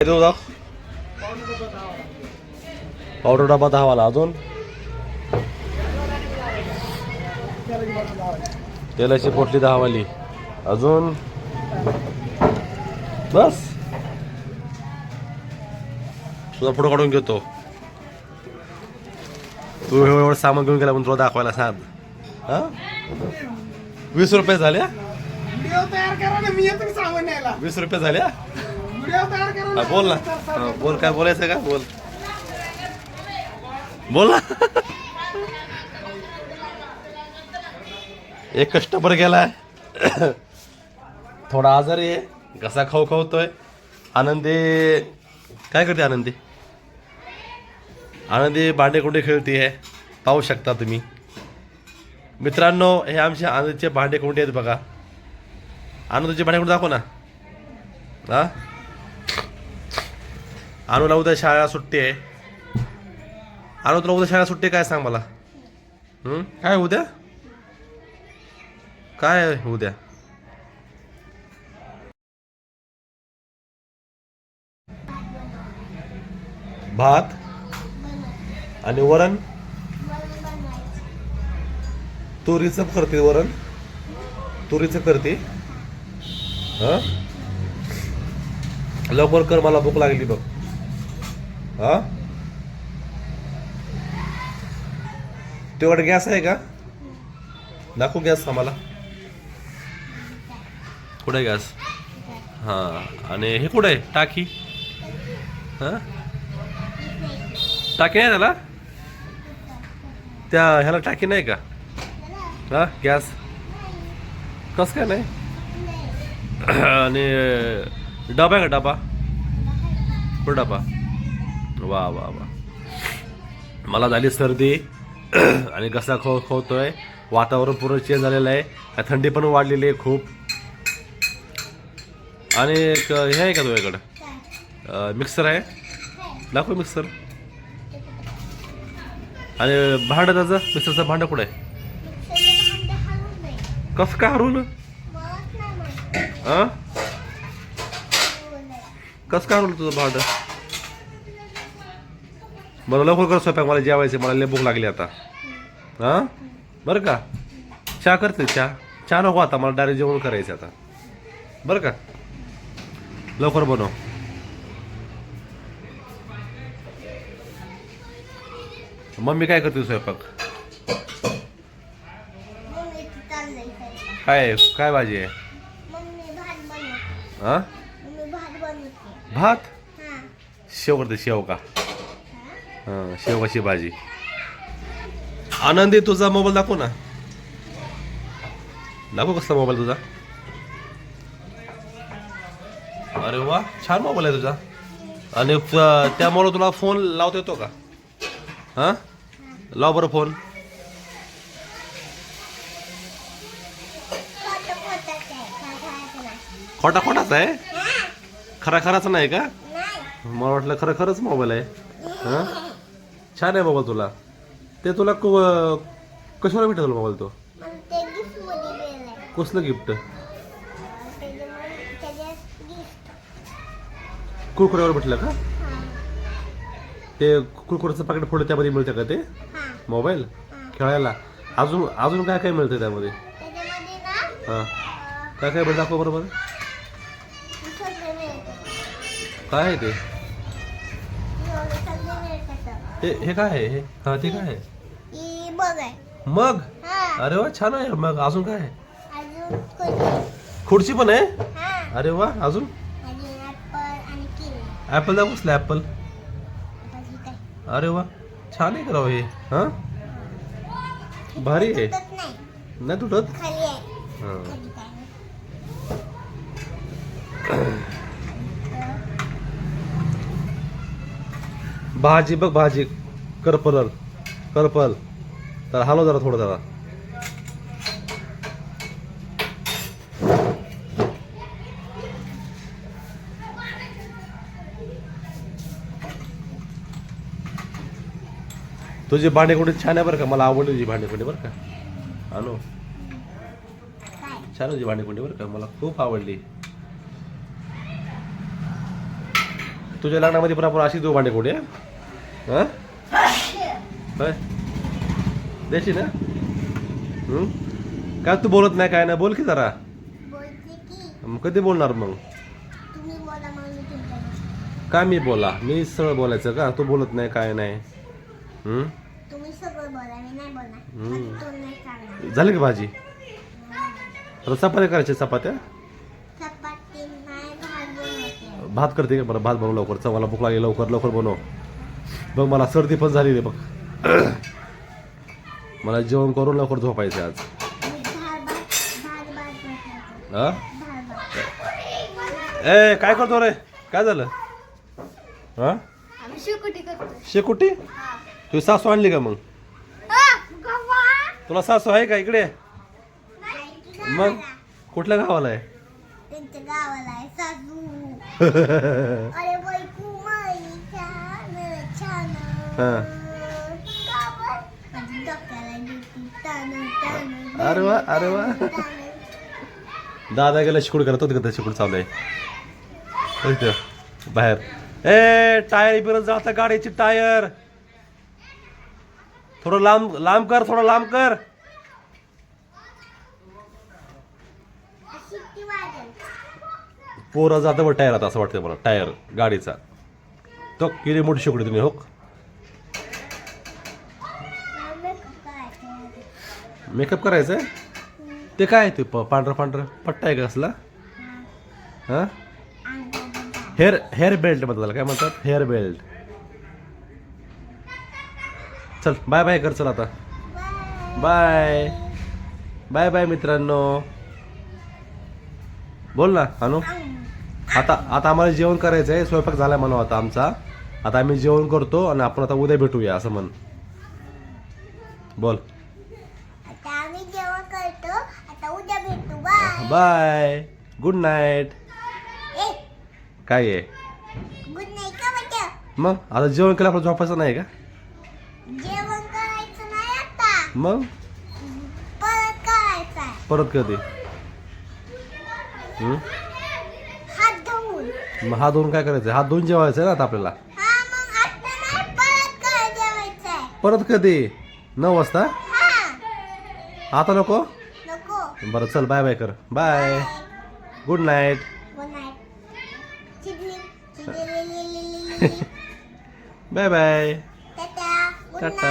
जाऊ पावडर डबा दहावाला अजून. तेलाची पोटली दहावाली. अजून. बस. तुझा फोटो काढून घेतो. तू एवढं सामान घेऊन गेला म्हणून तुला दाखवायला सांग. हा? वीस रुपये झाल्या व्हिडिओ तयार करा ना मी येतो सामान न्यायला. वीस रुपये झाल्या हा, बोल ना. हा, बोल काय बोलायचं का? बोल. बोल ना. एक कस्टमर गेलाय. थोडा आजारी आहे. घसा खाऊ खावतोय आनंदी काय करते आनंदी? आनंदी भांडेकुंडे खेळते आहे. पाहू शकता तुम्ही. मित्रांनो हे आमचे आनंदीचे भांडेकुंडे आहेत बघा. आनंदीचे भांडेकुंडे दाखव ना. हा? अनुला उद्या शाळा सुट्टी आहे. अनु तुला उद्या शाळा सुट्टी काय सांग मला? काय उद्या? काय उद्या? भात आणि वरण? तुरीचं करते वरण? तुरीचं करते? हा? लवकर कर मला भूक लागली बघ. हा? तुझ्याकडे गॅस आहे का? दाखव गॅस आम्हाला. कुठे गॅस? हां आणि हे कुठे आहे? टाकी? हां? टाकी आहे त्याला? त्या ह्याला टाकी नाही का? हा गॅस? कस काय नाही. आणि डबा आहे का डबा? कुठं डबा? वा वा वा. मला झाली सर्दी आणि घसा खो खोतोय. वातावरण पूर्ण चेंज झालेलं आहे. थंडी पण वाढलेली आहे खूप. आणि हे आहे का तुझ्याकडं? मिक्सर आहे? दाखव मिक्सर आणि भांडं त्याचं? मिक्सरचं भांडं कुठं आहे? कसं काय हरवलं? हां कसं काय हरवलं तुझं भांडं? बरं लवकर कर स्वयंपाक मला जेवायचं मला लय भूक लागली आता. हां? बरं का? चहा करते चहा. चहा नको आता मला डायरेक्ट जेवण करायचं आता. बरं का? लवकर बनव. मम्मी काय करते स्वयंपाक? काय काय भाजी आहे? हां? भात शेव करते शेव का? हां शेवगाची भाजी आनंदी तुझा मोबाईल दाखव ना. दाखव कसला मोबाईल तुझा. अरे वा छान मोबाईल आहे तुझा. आणि त्यामुळं तुला फोन लावता येतो का? हां? लाव बरं फोन. खोटा खोटाच आहे? खरा खराच नाही का? मला वाटलं खरं खरंच मोबाईल आहे. हां? छान आहे मोबाईल तुला. ते तुला क- कशाला भेटेल मोबाईल तो? कसलं गिफ्ट कुरकुऱ्यावर भेटलं का? ते कुरकुऱ्याचं पाकिट फोडलं त्यामध्ये मिळतं का ते? मोबाईल? खेळायला. अजून अजून काय काय मिळतं त्यामध्ये? हां. काय काय बरं दाखव बरोबर काय आहे ते? हे हे काय आहे? हे हां ते काय आहे? मग अरे वा छान आहे. मग अजून काय आहे? खुर्ची. पण आहे? अरे वा अजून? ॲपल दाखव कसलं ॲपल अरे वा छान आहे करावं हे. हां? भारी आहे. नाही. तुटत? हां. भाजी बघ भाजी. करपल करपल. तर हलव जरा थोडं जरा. तुझी भांडेकुंडी छान आहे बरं का? मला आवडली तुझी भांडेकुंडी बरं का? हॅलो. छान तुझी भांडेकुंडी बरं का? मला खूप आवडली. तुझ्या लग्नामध्ये पण आपण अशी देऊ भांडेकुंडी आहे हा? होय? देशी ना? काय तू बोलत नाही काय नाही? बोल की जरा. की. कधी बोलणार मग? मग मी काय बोला? मी सरळ बोलायचं का? तू बोलत नाही काय नाही. हं? झाली का भाजी? चपात्या करायच्या चपात्या? भात करते का? बरं भात बनव लवकर. चल मला भूक लागली लवकर लवकर बनव. बघ मला सर्दी पण झाली रे बघ. मला जेवण करून लवकर झोपायचं आज. हा? ए काय करतो रे? काय झालं? हा? आम्ही शिवकुटी करतो शेकुटी? तुझी सासू आणली का मग? तुला सासू आहे का इकडे? मग? कुठल्या गावाला आहे त्यांच्या गावाला आहे सासू अरे बाई कुमारी छान छान हा. अरे वा, अरे वा. दादा गेला शिकूड करत होते का शिकूड चालू आहे? बाहेर. ए टायर बिरत जाता गाडीची टायर. थोडं लांब लांब कर थोडं लांब कर. पोरं जातं टायर टायरात असं वाटतं मला. टायर गाडीचा. तो किती मोठी शिकडी तुम्ही हो? मेकअप करायचं आहे? ते काय आहे ते प- पांढरं पांढरं पट्टा आहे का असला हां? हेअर हेअर बेल्ट म्हणतात काय म्हणतात? हेअर बेल्ट चल बाय बाय कर चल आता. बाय बाय बाय मित्रांनो. बोल ना अनु. आता आता आम्हाला जेवण करायचं आहे. स्वयंपाक झाला म्हणू आता आमचा. आता आम्ही जेवण करतो आणि आपण आता उद्या भेटूया असं म्हण. बोल. जेवण करतो. आता उद्या भेटू. बाय. बाय. गुड नाईट काय आहे? गुड नाईट का मग? आता जेवण केलं आपलं झोपायचं नाही का? जेवण करायचं नाही आता. मग? परत करायचं परत कधी? हात धुवून. मग हात धुवून काय करायचं? हात धुवून जेवायचं ना आता आपल्याला? परत कधी नऊ वाजता? आता नको? बरं चल बाय बाय कर bye good night bye bye Tata